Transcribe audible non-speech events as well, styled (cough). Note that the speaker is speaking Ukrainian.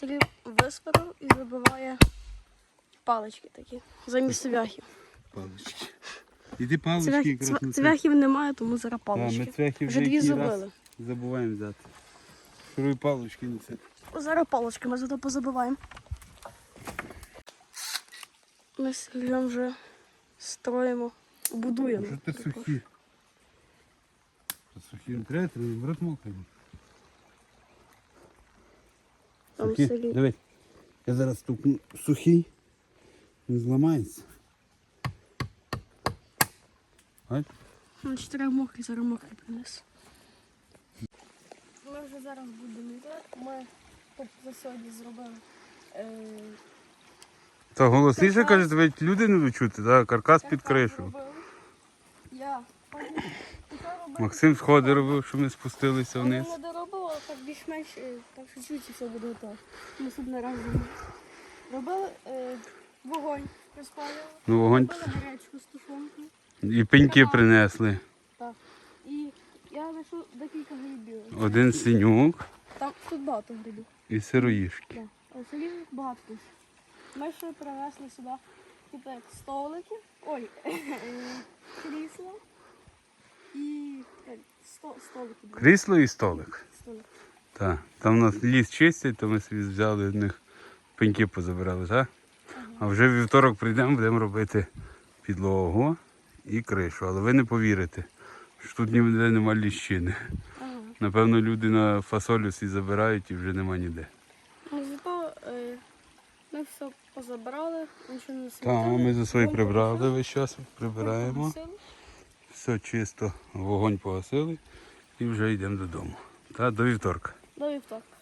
Сергій висварив і забиває палички такі замість цвяхів. Палички. Іди палички Цвях, якраз цвя- на це. цвяхів немає, тому зараз Та, ми палички. Вже вже дві який раз забили. забуваємо взяти. Шуруй палички на це. Зараз палички ми зато позабиваємо. Ми з Сергієм вже строїмо, будуємо. Що ти сухі? Та Сухі не треба, треба брат мокрий. Там Сухі, дивись. Я зараз стукну сухий, не зламається. Бач? Ну, чотири мокрі, зараз мокрий принес. Ми вже зараз будемо йти. Ми тут за сьогодні зробили. Е, Та голосніше каже, тебе люди не чути, так? Каркас під кришу. зробили. Я потім таке робив. Максим сходи робив, що ми спустилися вниз. не доробила, так більш-менш, е, так що чуть і все буде готово. Наступний раз. Робили е, вогонь, розпалювали. Ну, вогонь Робили гречку з тушонкою. і пеньки принесли. Так. І я знайшов декілька грибів. Один синюк Там тут багато грибів. і сироїшки. Да. А селів багато. Ми ще принесли сюди типу, як столики. Ой, (laughs) крісло. І сто. Крісло і столик. Столик. Так. Там у нас ліс чистять, то ми собі взяли в них пеньки позабирали, так? А вже в вівторок прийдемо, будемо робити підлогу і кришу. Але ви не повірите, що тут ніде нема ліщини. Ага. Напевно, люди на фасолю всі забирають і вже нема ніде. Ну, зато е, ми все позабрали, нічого не Так, ми за свої прибрали весь час, прибираємо. Все чисто, вогонь погасили і вже йдемо додому. Та до вівторка. До вівторка.